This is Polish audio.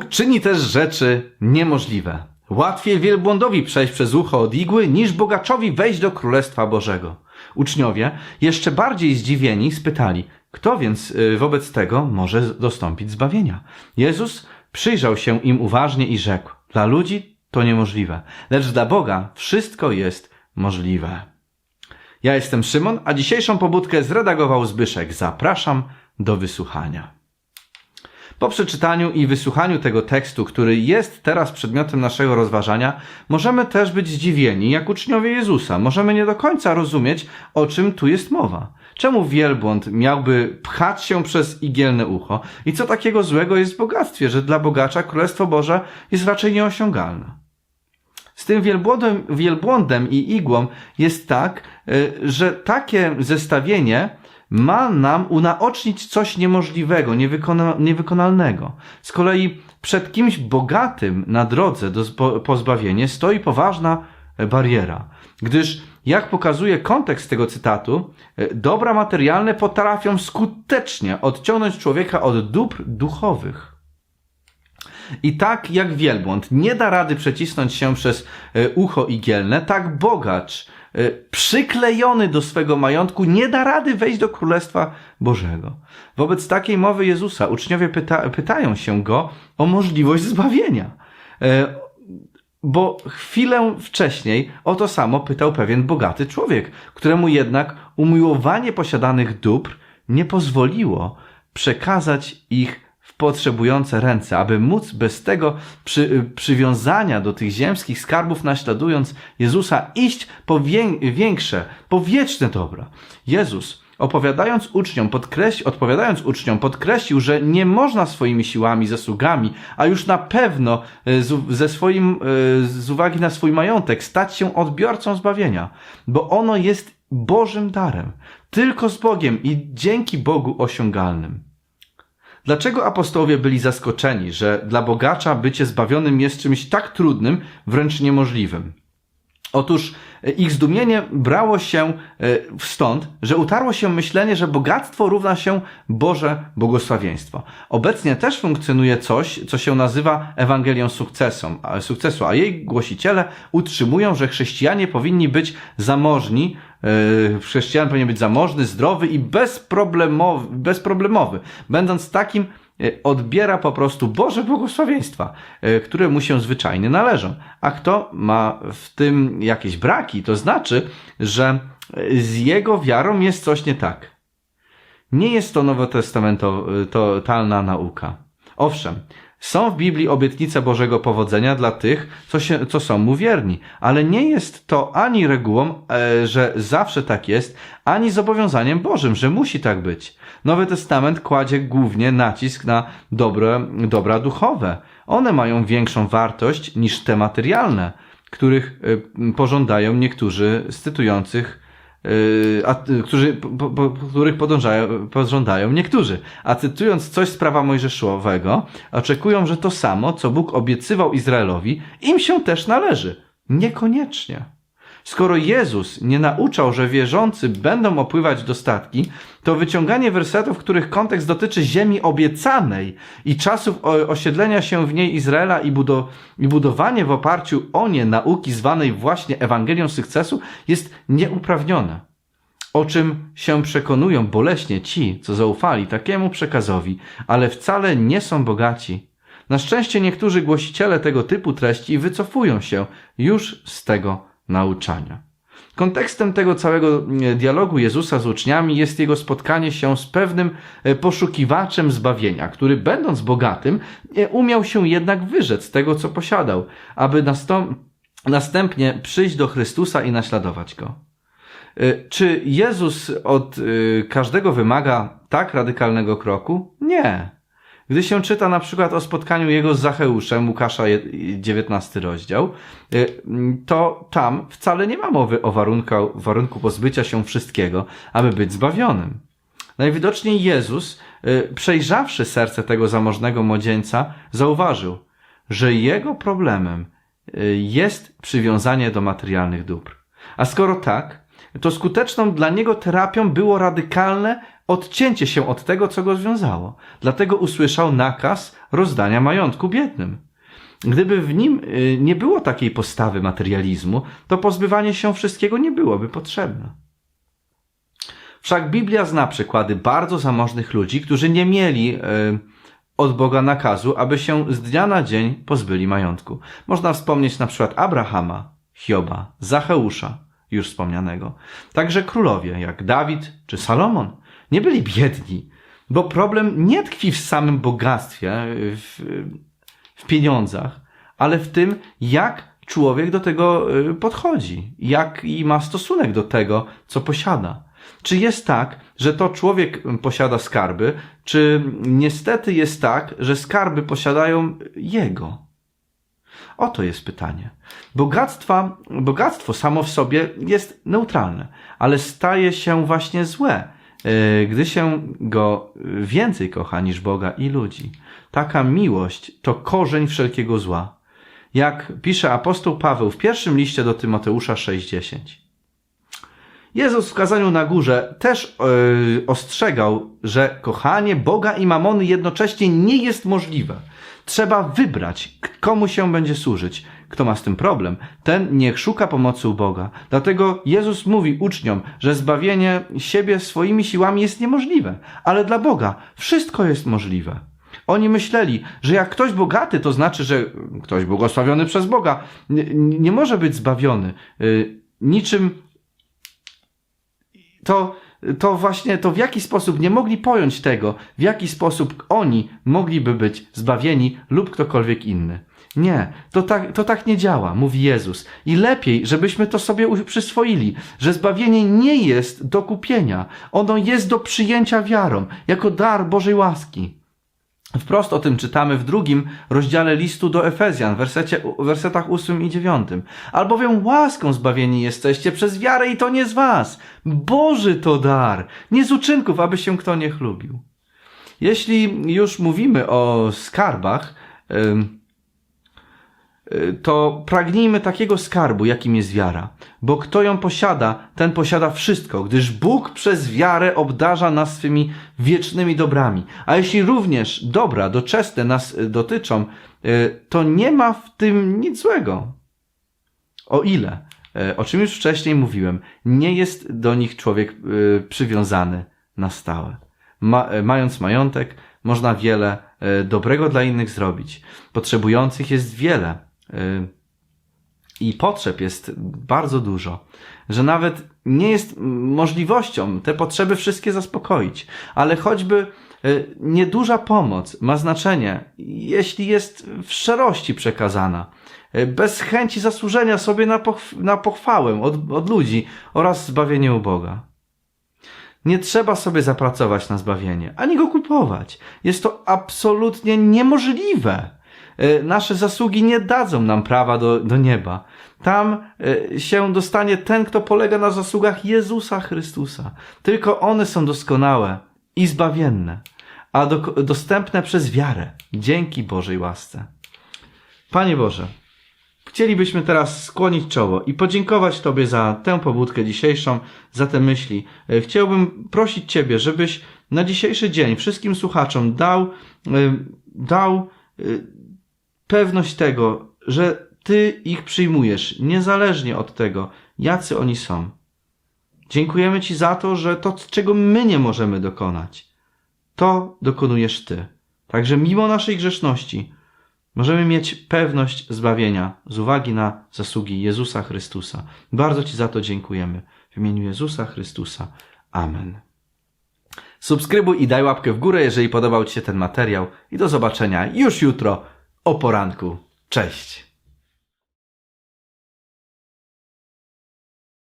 Bóg czyni też rzeczy niemożliwe. Łatwiej wielbłądowi przejść przez ucho od igły, niż bogaczowi wejść do Królestwa Bożego. Uczniowie, jeszcze bardziej zdziwieni, spytali, kto więc y, wobec tego może dostąpić zbawienia? Jezus przyjrzał się im uważnie i rzekł, dla ludzi to niemożliwe, lecz dla Boga wszystko jest możliwe. Ja jestem Szymon, a dzisiejszą pobudkę zredagował Zbyszek. Zapraszam do wysłuchania. Po przeczytaniu i wysłuchaniu tego tekstu, który jest teraz przedmiotem naszego rozważania, możemy też być zdziwieni, jak uczniowie Jezusa. Możemy nie do końca rozumieć, o czym tu jest mowa. Czemu wielbłąd miałby pchać się przez igielne ucho? I co takiego złego jest w bogactwie, że dla bogacza Królestwo Boże jest raczej nieosiągalne? Z tym wielbłądem, wielbłądem i igłą jest tak, y, że takie zestawienie ma nam unaocznić coś niemożliwego, niewykona, niewykonalnego. Z kolei przed kimś bogatym na drodze do pozbawienia stoi poważna bariera, gdyż jak pokazuje kontekst tego cytatu, e, dobra materialne potrafią skutecznie odciągnąć człowieka od dóbr duchowych. I tak jak wielbłąd nie da rady przecisnąć się przez e, ucho igielne, tak bogacz przyklejony do swego majątku nie da rady wejść do Królestwa Bożego. Wobec takiej mowy Jezusa uczniowie pyta, pytają się go o możliwość zbawienia. E, Bo chwilę wcześniej o to samo pytał pewien bogaty człowiek, któremu jednak umiłowanie posiadanych dóbr nie pozwoliło przekazać ich w potrzebujące ręce, aby móc bez tego przy, przywiązania do tych ziemskich skarbów, naśladując Jezusa, iść po wię, większe, po wieczne dobra. Jezus, opowiadając uczniom, podkreś, odpowiadając uczniom, podkreślił, że nie można swoimi siłami, zasługami, a już na pewno e, z, ze swoim, e, z uwagi na swój majątek, stać się odbiorcą zbawienia, bo ono jest Bożym darem, tylko z Bogiem i dzięki Bogu osiągalnym. Dlaczego apostołowie byli zaskoczeni, że dla bogacza bycie zbawionym jest czymś tak trudnym, wręcz niemożliwym? Otóż e, ich zdumienie brało się e, stąd, że utarło się myślenie, że bogactwo równa się Boże błogosławieństwo. Obecnie też funkcjonuje coś, co się nazywa Ewangelią sukcesu, a- jej głosiciele utrzymują, że chrześcijanie powinni być zamożni, e, chrześcijan powinien być zamożny, zdrowy i bezproblemowy, bezproblemowy. Będąc takim, odbiera po prostu Boże błogosławieństwa, e, które mu się zwyczajnie należą. A kto ma w tym jakieś braki, to znaczy, że e, z jego wiarą jest coś nie tak. Nie jest to nowotestamentalna nauka. Owszem, są w Biblii obietnice Bożego powodzenia dla tych, co, się, co są mu wierni, ale nie jest to ani regułą, e, że zawsze tak jest, ani zobowiązaniem Bożym, że musi tak być. Nowy Testament kładzie głównie nacisk na dobre, dobra duchowe. One mają większą wartość niż te materialne, których e, pożądają niektórzy z cytujących a, y, którzy, po, po, których podążają, pożądają niektórzy. A cytując coś z prawa mojżeszowego, oczekują, że to samo, co Bóg obiecywał Izraelowi, im się też należy. Niekoniecznie. Skoro Jezus nie nauczał, że wierzący będą opływać do statki, to wyciąganie wersetów, których kontekst dotyczy ziemi obiecanej i czasów osiedlenia się w niej Izraela i, budo- i budowanie w oparciu o nie nauki zwanej właśnie Ewangelią sukcesu jest nieuprawnione. O czym się przekonują boleśnie ci, co zaufali takiemu przekazowi, ale wcale nie są bogaci. Na szczęście niektórzy głosiciele tego typu treści wycofują się już z tego nauczania. Kontekstem tego całego e, dialogu Jezusa z uczniami jest jego spotkanie się z pewnym e, poszukiwaczem zbawienia, który będąc bogatym, umiał się jednak wyrzec tego, co posiadał, aby następnie przyjść do Chrystusa i naśladować go. E, Czy Jezus od e, każdego wymaga tak radykalnego kroku? Nie. Gdy się czyta na przykład o spotkaniu jego z Zacheuszem, Łukasza je- 19 rozdział, y, to tam wcale nie ma mowy o warunku, warunku pozbycia się wszystkiego, aby być zbawionym. Najwidoczniej Jezus, y, przejrzawszy serce tego zamożnego młodzieńca, zauważył, że jego problemem y, jest przywiązanie do materialnych dóbr. A skoro tak, to skuteczną dla niego terapią było radykalne odcięcie się od tego, co go związało. Dlatego usłyszał nakaz rozdania majątku biednym. Gdyby w nim y, nie było takiej postawy materializmu, to pozbywanie się wszystkiego nie byłoby potrzebne. Wszak Biblia zna przykłady bardzo zamożnych ludzi, którzy nie mieli y, od Boga nakazu, aby się z dnia na dzień pozbyli majątku. Można wspomnieć na przykład Abrahama, Hioba, Zacheusza, już wspomnianego. Także królowie, jak Dawid czy Salomon, nie byli biedni, bo problem nie tkwi w samym bogactwie, w, w pieniądzach, ale w tym, jak człowiek do tego y, podchodzi, jak i ma stosunek do tego, co posiada. Czy jest tak, że to człowiek posiada skarby, czy niestety jest tak, że skarby posiadają jego? Oto jest pytanie. Bogactwa, bogactwo samo w sobie jest neutralne, ale staje się właśnie złe, yy, gdy się go więcej kocha niż Boga i ludzi. Taka miłość to korzeń wszelkiego zła. Jak pisze apostoł Paweł w pierwszym liście do Tymoteusza 6:10. Jezus w kazaniu na górze też yy, ostrzegał, że kochanie Boga i mamony jednocześnie nie jest możliwe. Trzeba wybrać, komu się będzie służyć. Kto ma z tym problem, ten niech szuka pomocy u Boga. Dlatego Jezus mówi uczniom, że zbawienie siebie swoimi siłami jest niemożliwe, ale dla Boga wszystko jest możliwe. Oni myśleli, że jak ktoś bogaty, to znaczy, że ktoś błogosławiony przez Boga nie, nie może być zbawiony. Yy, niczym to, to właśnie to w jaki sposób nie mogli pojąć tego, w jaki sposób oni mogliby być zbawieni lub ktokolwiek inny. Nie, to tak, to tak nie działa, mówi Jezus. I lepiej, żebyśmy to sobie przyswoili, że zbawienie nie jest do kupienia. Ono jest do przyjęcia wiarą, jako dar Bożej łaski. Wprost o tym czytamy w drugim rozdziale listu do Efezjan, wersecie, wersetach 8 i 9. Albowiem łaską zbawieni jesteście przez wiarę i to nie z was. Boży to dar, nie z uczynków, aby się kto nie chlubił. Jeśli już mówimy o skarbach, to pragnijmy takiego skarbu, jakim jest wiara. Bo kto ją posiada, ten posiada wszystko, gdyż Bóg przez wiarę obdarza nas swymi wiecznymi dobrami. A jeśli również dobra doczesne nas dotyczą, to nie ma w tym nic złego. O ile, o czym już wcześniej mówiłem, nie jest do nich człowiek przywiązany na stałe. Ma, mając majątek, można wiele dobrego dla innych zrobić. Potrzebujących jest wiele i potrzeb jest bardzo dużo, że nawet nie jest możliwością te potrzeby wszystkie zaspokoić, ale choćby y, nieduża pomoc ma znaczenie, jeśli jest w szerości przekazana, y, bez chęci zasłużenia sobie na, pochw na pochwałę od, od ludzi oraz zbawienie u Boga. Nie trzeba sobie zapracować na zbawienie, ani go kupować. Jest to absolutnie niemożliwe. E, nasze zasługi nie dadzą nam prawa do, do nieba. Tam e, się dostanie ten, kto polega na zasługach Jezusa Chrystusa. Tylko one są doskonałe i zbawienne, a do, dostępne przez wiarę, dzięki Bożej łasce. Panie Boże, chcielibyśmy teraz skłonić czoło i podziękować Tobie za tę pobudkę dzisiejszą, za te myśli. E, chciałbym prosić Ciebie, żebyś na dzisiejszy dzień wszystkim słuchaczom dał, dał pewność tego, że Ty ich przyjmujesz, niezależnie od tego, jacy oni są. Dziękujemy Ci za to, że to, czego my nie możemy dokonać, to dokonujesz Ty. Także mimo naszej grzeszności możemy mieć pewność zbawienia z uwagi na zasługi Jezusa Chrystusa. Bardzo Ci za to dziękujemy. W imieniu Jezusa Chrystusa. Amen. Subskrybuj i daj łapkę w górę, jeżeli podobał Ci się ten materiał i do zobaczenia już jutro o poranku. Cześć!